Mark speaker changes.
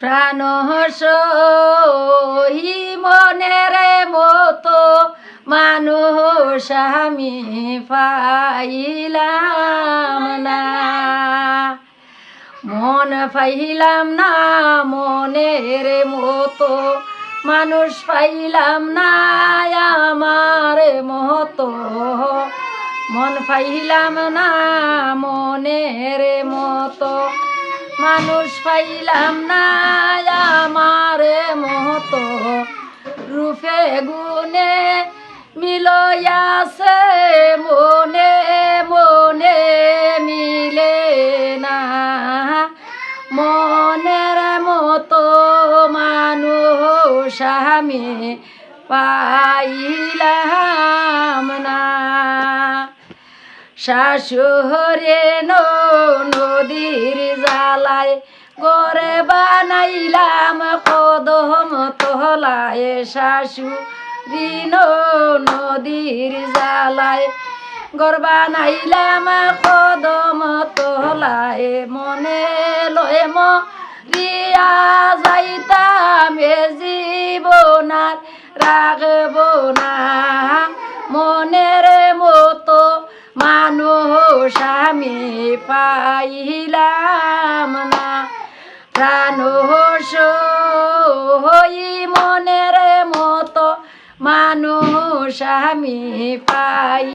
Speaker 1: প্রাণ সহি মনের মতো মানুষ আমি পাইলাম না। মন পাইলাম না, মনের মতো মানুষ পাইলাম না, আমার মতো মন পাইলাম না, মনের মতো মানুষ পাইলাম না আমার মতো রূপে গুণে মিলয়াছে মনে মনে মিলে না। মনের মতো মানুষ আমি পাইলাম না। শাশুরে নদীর জালায় গড়ে বানাইলাম কদম তলায়। শাশু ঋণ নদীর জালায় গড় বানাইলাম কদম তলায়। মনে লয় রিয়া যাইতাম এ জীবনার, রাখব না। মনের পাইলাম না। প্রাণ হই মনের মতো মানুষ আমি পাই